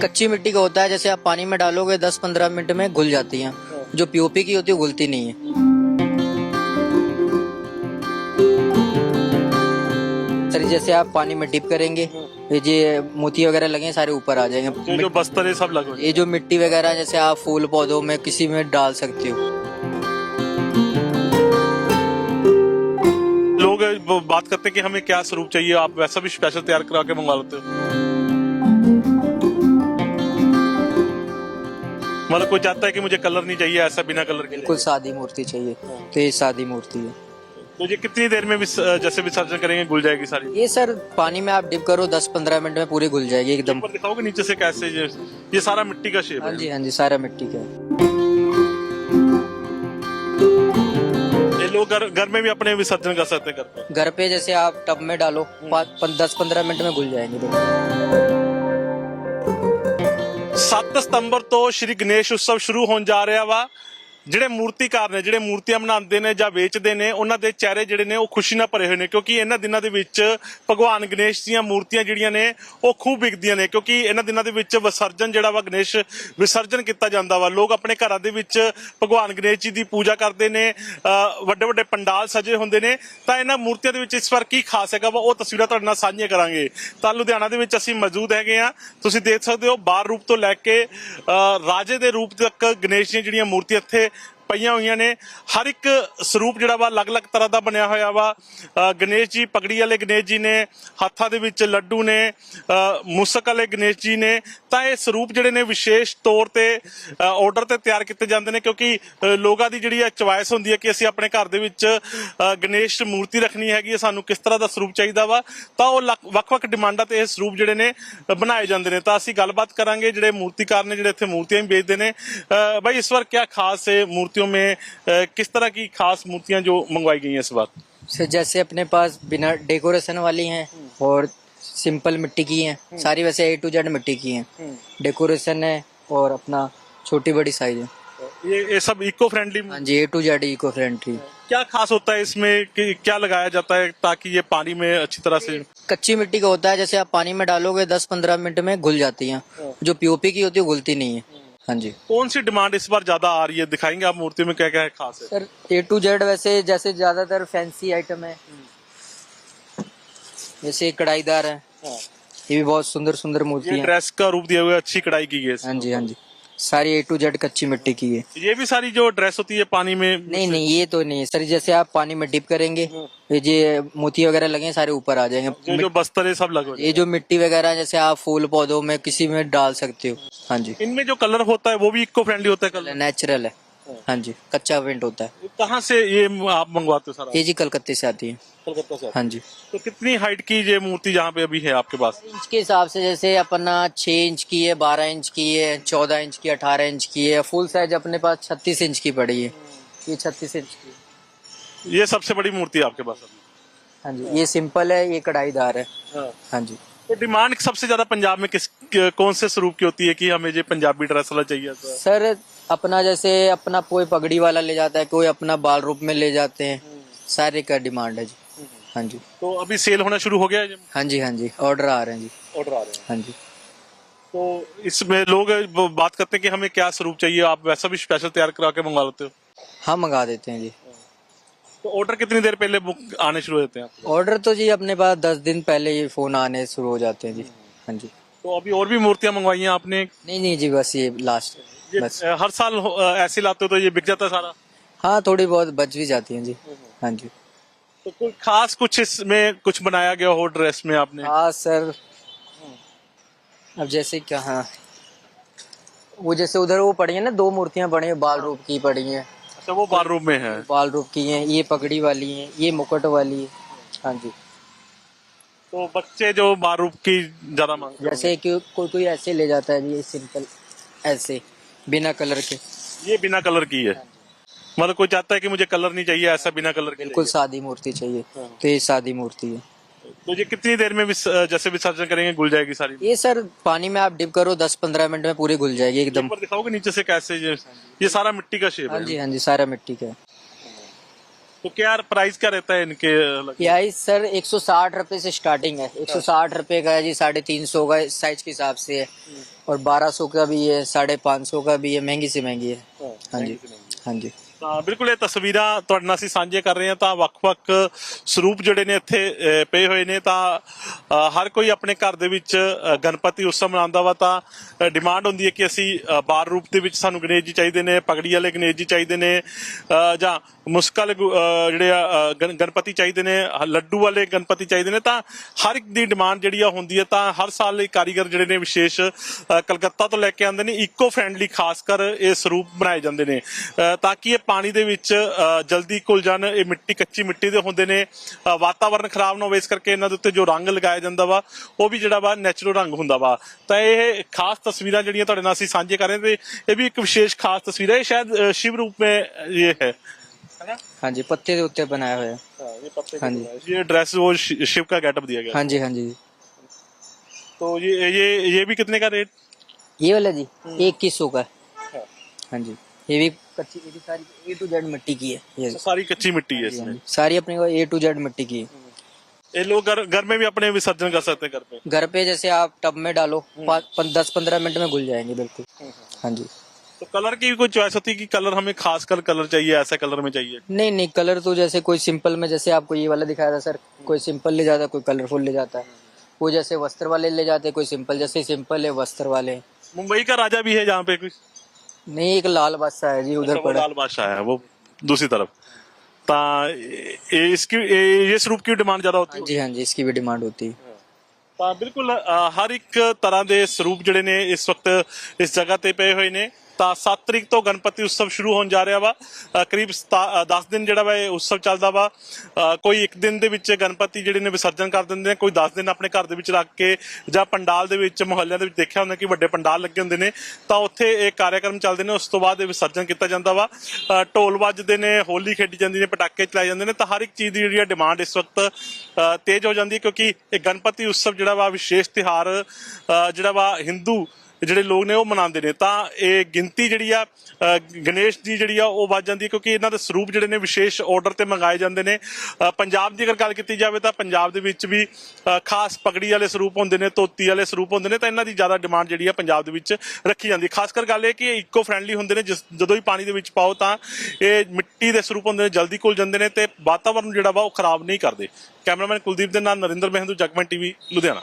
कच्ची मिट्टी का होता है जैसे आप पानी में डालोगे 10-15 मिनट में घुल जाती है। जो पीओपी की होती है घुलती नहीं है। सर जैसे आप पानी में डिप करेंगे ये जो मोती वगैरह लगे सारे ऊपर आ जाएँगे। जो बस्तर है सब लगे। ये जो मिट्टी वगैरह जैसे आप फूल पौधों में किसी में डाल सकते हो। लोग बात करते हैं कि हमें क्या स्वरूप चाहिए आप वैसा भी स्पेशल तैयार करा के मंगवा लेते हो। मतलब कोई चाहता है कि मुझे कलर नहीं चाहिए ऐसा बिना कलर के बिल्कुल सादी मूर्ति चाहिए तो ये सादी मूर्ति है। तो ये कितनी देर में विस, जैसे विसर्जन करेंगे घुल जाएगी सारी? ये सर पानी में आप डिप करो 10-15 मिनट में पूरी घुल जाएगी एकदम। दिखाओगे नीचे से कैसे ये ये सारा मिट्टी का शेप हाँ? जी हाँ जी सारा मिट्टी का। ये लोग घर घर में भी अपने विसर्जन कर सकते हैं घर पे? घर पे जैसे आप टब में डालो दस पंद्रह मिनट में घुल जाएँगे। 7 ਸਤੰਬਰ ਤੋਂ ਸ਼੍ਰੀ ਗਣੇਸ਼ ਉਤਸਵ ਸ਼ੁਰੂ ਹੋਣ ਜਾ ਰਿਹਾ ਵਾ। ਜਿਹੜੇ ਮੂਰਤੀਕਾਰ ਨੇ, ਜਿਹੜੇ ਮੂਰਤੀਆਂ ਬਣਾਉਂਦੇ ਨੇ ਜਾਂ ਵੇਚਦੇ ਨੇ, ਉਹਨਾਂ ਦੇ ਚਿਹਰੇ ਜਿਹੜੇ ਨੇ ਉਹ ਖੁਸ਼ੀ ਨਾਲ ਭਰੇ ਹੋਏ ਨੇ ਕਿਉਂਕਿ ਇਹਨਾਂ ਦਿਨਾਂ ਦੇ ਵਿੱਚ ਭਗਵਾਨ ਗਣੇਸ਼ ਦੀਆਂ ਮੂਰਤੀਆਂ ਜਿਹੜੀਆਂ ਨੇ, ਉਹ ਖੂਬ ਵਿਕਦੀਆਂ ਨੇ ਕਿਉਂਕਿ ਇਹਨਾਂ ਦਿਨਾਂ ਦੇ ਵਿੱਚ ਵਿਸਰਜਨ ਜਿਹੜਾ ਵਾ ਗਣੇਸ਼ ਵਿਸਰਜਨ ਕੀਤਾ ਜਾਂਦਾ ਵਾ। ਲੋਕ ਆਪਣੇ ਘਰਾਂ ਦੇ ਵਿੱਚ ਭਗਵਾਨ ਗਣੇਸ਼ ਜੀ ਦੀ ਪੂਜਾ ਕਰਦੇ ਨੇ ਵੱਡੇ ਵੱਡੇ ਪੰਡਾਲ ਸਜੇ ਹੁੰਦੇ ਨੇ। ਤਾਂ ਇਹਨਾਂ ਮੂਰਤੀਆਂ ਦੇ ਵਿੱਚ ਇਸ ਵਾਰ ਕੀ ਖਾਸ ਹੈਗਾ ਵਾ, ਉਹ ਤਸਵੀਰਾਂ ਤੁਹਾਡੇ ਨਾਲ ਸਾਂਝੀਆਂ ਕਰਾਂਗੇ। ਤਾਂ ਲੁਧਿਆਣਾ ਦੇ ਵਿੱਚ ਅਸੀਂ ਮੌਜੂਦ ਹੈਗੇ ਆ ਤੁਸੀਂ ਦੇਖ ਸਕਦੇ ਹੋ ਬਾਰ ਰੂਪ ਤੋਂ ਲੈ ਕੇ ਰਾਜੇ ਦੇ ਰੂਪ ਤੱਕ ਗਣੇਸ਼ ਦੀਆਂ ਜਿਹੜੀਆਂ ਮੂਰਤੀਆਂ ਇੱਥੇ ਪਈਆਂ ਹੋਈਆਂ ਨੇ। ਹਰ ਇੱਕ ਸਰੂਪ ਜਿਹੜਾ ਵਾ ਅਲੱਗ-ਅਲੱਗ ਤਰ੍ਹਾਂ ਦਾ ਬਣਿਆ ਹੋਇਆ ਵਾ। ਗਣੇਸ਼ ਜੀ, ਪਗੜੀ ਵਾਲੇ ਗਣੇਸ਼ ਜੀ ਨੇ, ਹੱਥਾਂ ਦੇ ਵਿੱਚ ਲੱਡੂ ਨੇ ਮੁਸਕ ਵਾਲੇ ਗਣੇਸ਼ ਜੀ ਨੇ। ਤਾਂ ਇਹ ਸਰੂਪ ਜਿਹੜੇ ਨੇ ਵਿਸ਼ੇਸ਼ ਤੌਰ ਤੇ ਆਰਡਰ ਤੇ ਤਿਆਰ ਕੀਤੇ ਜਾਂਦੇ ਨੇ ਕਿਉਂਕਿ ਲੋਕਾਂ ਦੀ ਜਿਹੜੀ ਹੈ ਚੁਆਇਸ ਹੁੰਦੀ ਹੈ ਕਿ ਅਸੀਂ ਆਪਣੇ ਘਰ ਦੇ ਵਿੱਚ ਗਣੇਸ਼ ਮੂਰਤੀ ਰੱਖਣੀ ਹੈਗੀ ਹੈ, ਸਾਨੂੰ ਕਿਸ ਤਰ੍ਹਾਂ ਦਾ ਸਰੂਪ ਚਾਹੀਦਾ ਵਾ। ਤਾਂ ਉਹ ਵੱਖ-ਵੱਖ ਡਿਮਾਂਡਾਂ ਤੇ ਇਹ ਸਰੂਪ ਜਿਹੜੇ ਨੇ ਬਣਾਏ ਜਾਂਦੇ ਨੇ। ਤਾਂ ਅਸੀਂ ਗੱਲਬਾਤ ਕਰਾਂਗੇ, ਜਿਹੜੇ ਮੂਰਤੀਕਾਰ ਨੇ, ਜਿਹੜੇ ਇੱਥੇ ਮੂਰਤੀਆਂ ਵੀ ਵੇਚਦੇ ਨੇ। ਬਾਈ ਇਸ ਵਾਰ ਕੀ ਖਾਸ ਹੈ ਮੂਰਤੀ मूर्तियों में किस तरह की खास मूर्तियाँ जो मंगवाई गई हैं इस बार? सर जैसे अपने पास बिना डेकोरेशन वाली हैं और सिंपल मिट्टी की हैं सारी वैसे ए टू जेड मिट्टी की हैं। डेकोरेशन है और अपना छोटी बड़ी साइज़ है। ये ये सब इको फ्रेंडली हाँ जी A to Z eco friendly क्या खास होता है इसमें? कि क्या लगाया जाता है ताकि ये पानी में अच्छी तरह से कच्ची मिट्टी का होता है जैसे आप पानी में डालोगे 10-15 मिनट में घुल जाती है। जो पीओपी की होती है घुलती नहीं है। हाँ जी। कौन सी डिमांड इस बार ज़्यादा आ रही है? दिखाएँगे आप मूर्ति में क्या क्या है खास? है सर ए टू जेड वैसे जैसे ज़्यादातर फैंसी आइटम है। जैसे कढ़ाईदार है। ये भी बहुत सुंदर सुंदर मूर्ति ये है। ड्रेस का रूप दिया हुआ है अच्छी कढ़ाई की गई है। हाँ जी हाँ जी। सारी ए टू जेड कच्ची मिट्टी की है। ये भी सारी जो ड्रेस होती है पानी में नहीं नहीं ये तो नहीं है। सर जैसे आप पानी में डिप करेंगे ये जो मोती वगैरह लगे सारे ऊपर आ जो जाएँगे जो बस्तर है सब लगे ये जो मिट्टी वगैरह जैसे आप फूल पौधों में किसी में डाल सकते हो। हाँ जी। इनमें जो कलर होता है वो भी इको फ्रेंडली होता है कलर नेचुरल है। हाँ। जी कच्चा पेंट होता है। कहाँ से ये आप मंगवाते हो सारा? ये जी कलकत्ते से आती है। कलकत्ता से हाँ। जी। तो कितनी हाइट की ये मूर्ति जहाँ पे अभी है आपके पास? इंच के हिसाब से जैसे अपना छह इंच की है बारह इंच की है चौदह इंच की अठारह इंच की है फुल साइज़ अपने पास छत्तीस इंच की पड़ी है। ये छत्तीस इंच की ये सबसे बड़ी मूर्ति है आपके पास हाँ जी ये सिंपल है ये कढ़ाईदार है। हाँ। जी। तो डिमांड सबसे ज़्यादा पंजाब में किस कौन से स्वरूप की होती है कि हमें ये पंजाबी ड्रेस वाला चाहिए? तो सर अपना जैसे अपना कोई पगड़ी वाला ले जाता है कोई अपना बाल रूप में ले जाते हैं। सारे का डिमांड है जी। हाँ जी। तो अभी सेल होना शुरू हो गया है? हाँ जी हाँ जी। ऑर्डर आ रहे हैं जी। ऑर्डर आ रहे हैं। हाँ जी। तो इसमें लोग बात करते हैं कि हमें क्या स्वरूप चाहिए? आप वैसा भी स्पेशल तैयार करा के मंगा लेते हो? हाँ मंगा देते हैं जी। तो ऑर्डर कितनी देर पहले बुक आने शुरू होते हैं? ऑर्डर तो जी अपने पास दस दिन पहले ये फ़ोन आने शुरू हो जाते हैं जी। हाँ जी। तो अभी और भी मूर्तियाँ मंगवाई हैं आपने? नहीं नहीं जी बस ये लास्ट ये बस। हर साल हो- ऐसे लाते हो तो ये बिक जाता है सारा? हाँ थोड़ी बहुत बच भी जाती हैं जी। हाँ जी। तो कोई खास कुछ इसमें कुछ बनाया गया हो ड्रेस में आपने? हाँ सर। अब जैसे क्या हाँ। वो जैसे उधर वो पड़ी है ना दो मूर्तियाँ पड़ी हैं। बाल रूप की पड़ी हैं। अच्छा वो बाल रूप में है। बाल रूप की हैं ये पगड़ी वाली हैं ये मुकुट वाली है। हाँ जी। तो बच्चे जो बार रूप की ज़्यादा मांग जैसे कि कोई कोई ऐसे ले जाता है जी ये सिंपल ऐसे। बिना कलर के। ये बिना कलर की है। मतलब कोई चाहता है कि मुझे कलर नहीं चाहिए ऐसा बिना कलर के बिल्कुल सादी मूर्ति चाहिए। तो ये सादी मूर्ति है। तो ये कितनी देर में विस, जैसे विसर्जन करेंगे घुल जाएगी सारी ये सर पानी में आप डिप करो 10-15 मिनट में पूरी घुल जाएगी एकदम। दिखाओगे नीचे से कैसे ये ये सारा मिट्टी का शेप हाँ है। जी हाँ जी सारा मिट्टी का है। तो क्या प्राइस क्या रहता है इनके प्राइस सर एक सर 160 रुपए से स्टार्टिंग है। 160 रुपए का है जी साढ़े तीन सौ का साइज़ के हिसाब से है। और 1200 का भी है साढ़े पाँच सौ का भी है महँगी से महँगी है। हाँ जी हाँ जी। ਤਾਂ ਬਿਲਕੁਲ ਇਹ ਤਸਵੀਰਾਂ ਤੁਹਾਡੇ ਨਾਲ ਅਸੀਂ ਸਾਂਝੇ ਕਰ ਰਹੇ ਹਾਂ, ਤਾਂ ਵੱਖ-ਵੱਖ ਸਰੂਪ ਜਿਹੜੇ ਨੇ ਇੱਥੇ ਪਏ ਹੋਏ ਨੇ। ਤਾਂ ਹਰ ਕੋਈ ਆਪਣੇ ਘਰ ਦੇ ਵਿੱਚ ਗਣਪਤੀ ਉਤਸਵ ਮਨਾਉਂਦਾ ਵਾ, ਤਾਂ ਡਿਮਾਂਡ ਹੁੰਦੀ ਹੈ ਕਿ ਅਸੀਂ ਬਾਰ ਰੂਪ ਦੇ ਵਿੱਚ ਸਾਨੂੰ ਗਣੇਸ਼ ਜੀ ਚਾਹੀਦੇ ਨੇ, ਪਗੜੀ ਵਾਲੇ ਗਣੇਸ਼ ਜੀ ਚਾਹੀਦੇ ਨੇ ਜਾਂ ਮੁਸਕ ਵਾਲੇ ਗੁ- ਜਿਹੜੇ ਆ ਗਣਪਤੀ ਚਾਹੀਦੇ ਨੇ, ਹ- ਲੱਡੂ ਵਾਲੇ ਗਣਪਤੀ ਚਾਹੀਦੇ ਨੇ। ਤਾਂ, ਹਰ ਇੱਕ ਦੀ ਡਿਮਾਂਡ ਜਿਹੜੀ ਆ ਹੁੰਦੀ ਹੈ, ਤਾਂ ਹਰ ਸਾਲ ਲਈ ਕਾਰੀਗਰ ਜਿਹੜੇ ਨੇ ਵਿਸ਼ੇਸ਼ ਕਲਕੱਤਾ ਤੋਂ ਲੈ ਕੇ ਆਉਂਦੇ ਨੇ ਇਕੋ ਫ੍ਰੈਂਡਲੀ ਖਾਸ ਕਰ ਇਹ ਸਰੂਪ ਬਣਾਏ ਜਾਂਦੇ ਨੇ। ਤਾਂ ਕਿ ਇਹ ਪਾਣੀ ਦੇ ਵਿੱਚ ਅਹ, ਜਲਦੀ ਘੁਲ ਜਾਣ ਇਹ ਮਿੱਟੀ ਕੱਚੀ ਮਿੱਟੀ ਦੇ ਹੁੰਦੇ ਨੇ ਅਹ, ਵਾਤਾਵਰਨ ਖਰਾਬ ਨਾ ਹੋਵੇ ਇਸ ਕਰਕੇ ਇਹਨਾਂ ਦੇ ਉੱਤੇ ਜੋ ਰੰਗ ਲਗਾਇਆ ਜਾਂਦਾ ਵਾ ਉਹ ਵੀ ਜਿਹੜਾ ਵਾ ਨੈਚੁਰਲ ਰੰਗ ਹੁੰਦਾ ਵਾ ਤਾਂ ਇਹ ਖਾਸ ਤਸਵੀਰਾਂ ਜਿਹੜੀਆਂ ਤੁਹਾਡੇ ਨਾਲ ਅਸੀਂ ਸਾਂਝੇ ਕਰ ਰਹੇ ਹਾਂ ਤੇ ਇਹ ਵੀ ਇੱਕ ਵਿਸ਼ੇਸ਼ ਖਾਸ ਤਸਵੀਰ ਹੈ ਇਹ ਸ਼ਾਇਦ ਅਹ, शिव रूप में ये है है ना हाँ जी पत्ते के उत्ते बनाया हुआ है हाँ, ये पत्ते हाँ का जी। बना है। ये ड्रेस वो शि- शिव का गेटअप दिया गया हाँ जी हाँ जी तो ये ये ये भी कितने का रेट ये वाला जी इक्कीस सौ का है हाँ जी ये भी कच्ची ये भी सारी ए टू जेड मिट्टी की है। ये सारी कच्ची मिट्टी है हाँ इसमें। सारी अपने को ए टू जेड मिट्टी की है। ये लोग घर घर में भी अपने विसर्जन कर सकते हैं घर पे? घर पे जैसे आप टब में डालो दस पंद्रह मिनट में घुल जाएँगे बिल्कुल। हाँ जी। तो कलर की भी कोई चॉइस होती है कि कलर हमें खास कर कलर चाहिए ऐसा कलर में चाहिए? नहीं नहीं कलर तो जैसे कोई सिंपल में जैसे आपको ये वाला दिखाया था सर कोई सिंपल ले जाता है कोई कलरफुल ले जाता। है वो जैसे वस्त्र वाले ले जाते हैं कोई सिंपल जैसे सिंपल है वस्त्र वाले। मुंबई का राजा भी है जहाँ पे कोई नहीं एक लाल बादशाह है जी उधर अच्छा, वो पड़ा लाल बादशाह है वो दूसरी तरफ ता ये- इसकी ये ये स्वरूप की डिमांड ज्यादा होती हाँ है जी हाँ जी इसकी भी डिमांड होती है ਤਾਂ ਬਿਲਕੁਲ ਅ, ਹਰ ਇੱਕ ਤਰ੍ਹਾਂ ਦੇ ਸਰੂਪ ਜਿਹੜੇ ਨੇ ਇਸ ਵਕਤ ਇਸ ਜਗ੍ਹਾ ਤੇ ਪਏ ਹੋਏ ਨੇ ਤਾਂ 7 ਤਰੀਕ ਤੋਂ ਗਣਪਤੀ ਉਤਸਵ ਸ਼ੁਰੂ ਹੋਣ ਜਾ ਰਿਹਾ ਵਾ। ਅ, ਕਰੀਬ 10 ਦਿਨ ਜਿਹੜਾ ਵਾ ਇਹ ਉਤਸਵ ਚੱਲਦਾ ਵਾ। ਕੋਈ ਇੱਕ ਦਿਨ ਦੇ ਵਿੱਚ ਗਣਪਤੀ ਜਿਹੜੇ ਨੇ ਵਿਸਰਜਨ ਕਰ ਦਿੰਦੇ ਨੇ ਕੋਈ 10 ਦਿਨ ਆਪਣੇ ਘਰ ਦੇ ਵਿੱਚ ਰੱਖ ਕੇ ਜਾਂ ਪੰਡਾਲ ਦੇ ਵਿੱਚ ਮੁਹੱਲਿਆਂ ਦੇ ਵਿੱਚ ਦੇਖਿਆ ਹੁੰਦਾ ਕਿ ਵੱਡੇ ਪੰਡਾਲ ਲੱਗੇ ਹੁੰਦੇ ਨੇ। ਤਾਂ ਉੱਥੇ ਇਹ ਕਾਰਜਕ੍ਰਮ ਚੱਲਦੇ ਨੇ ਉਸ ਤੋਂ ਬਾਅਦ ਇਹ ਵਿਸਰਜਨ ਕੀਤਾ ਜਾਂਦਾ ਵਾ। ਢੋਲ ਵੱਜਦੇ ਨੇ ਹੋਲੀ ਖੇਡੀ ਜਾਂਦੀ ਨੇ ਪਟਾਕੇ ਚਲਾਏ ਜਾਂਦੇ ਨੇ। ਤਾਂ ਹਰ ਇੱਕ ਚੀਜ਼ ਦੀ ਜਿਹੜੀ ਆ ਡਿਮਾਂਡ ਇਸ ਵਕਤ ਤੇਜ਼ ਹੋ ਜਾਂਦੀ ਹੈ ਕਿਉਂਕਿ ਇਹ ਗਣਪਤੀ ਉਤਸਵ ਜਿਹੜਾ ਵਾ ਵਿਸ਼ੇਸ਼ ਤਿਹਾਰ ਜਿਹੜਾ ਵਾ ਹਿੰਦੂ ਜਿਹੜੇ ਲੋਕ ਨੇ ਉਹ ਮਨਾਉਂਦੇ ਨੇ। ਤਾਂ ਇਹ ਗਿਣਤੀ ਜਿਹੜੀ ਆ ਗਣੇਸ਼ ਦੀ ਜਿਹੜੀ ਆ, ਉਹ ਵੱਧ ਜਾਂਦੀ ਹੈ ਕਿਉਂਕਿ ਇਹਨਾਂ ਦੇ ਸਰੂਪ ਜਿਹੜੇ ਨੇ ਵਿਸ਼ੇਸ਼ ਆਰਡਰ ਤੇ ਮੰਗਾਏ ਜਾਂਦੇ ਨੇ। ਪੰਜਾਬ ਦੀ ਅਗਰ ਗੱਲ ਕੀਤੀ ਜਾਵੇ ਤਾਂ ਪੰਜਾਬ ਦੇ ਵਿੱਚ ਵੀ ਖਾਸ ਪਗੜੀ ਵਾਲੇ ਸਰੂਪ ਹੁੰਦੇ ਨੇ, ਧੋਤੀ ਵਾਲੇ ਸਰੂਪ ਹੁੰਦੇ ਨੇ ਤਾਂ ਇਹਨਾਂ ਦੀ ਜ਼ਿਆਦਾ ਡਿਮਾਂਡ ਜਿਹੜੀ ਆ ਪੰਜਾਬ ਦੇ ਵਿੱਚ ਰੱਖੀ ਜਾਂਦੀ ਖਾਸ ਕਰ ਗੱਲ ਇਹ ਕਿ ਇਹ ਇਕੋ ਫ੍ਰੈਂਡਲੀ ਹੁੰਦੇ ਨੇ। ਜਦੋਂ ਹੀ ਪਾਣੀ ਦੇ ਵਿੱਚ ਪਾਓ ਤਾਂ ਇਹ ਮਿੱਟੀ ਦੇ ਸਰੂਪ ਹੁੰਦੇ ਨੇ, ਜਲਦੀ ਘੁਲ ਜਾਂਦੇ ਨੇ ਤੇ ਵਾਤਾਵਰਨ ਜਿਹੜਾ ਵਾ ਉਹ ਖਰਾਬ ਨਹੀਂ ਕਰਦੇ। ਕੈਮਰਾਮੈਨ ਕੁਲਦੀਪ ਦੇ ਨਾਲ ਨਰਿੰਦਰ ਮਹਿੰਦੂ, ਜਗਮਨ ਟੀਵੀ, ਲੁਧਿਆਣਾ।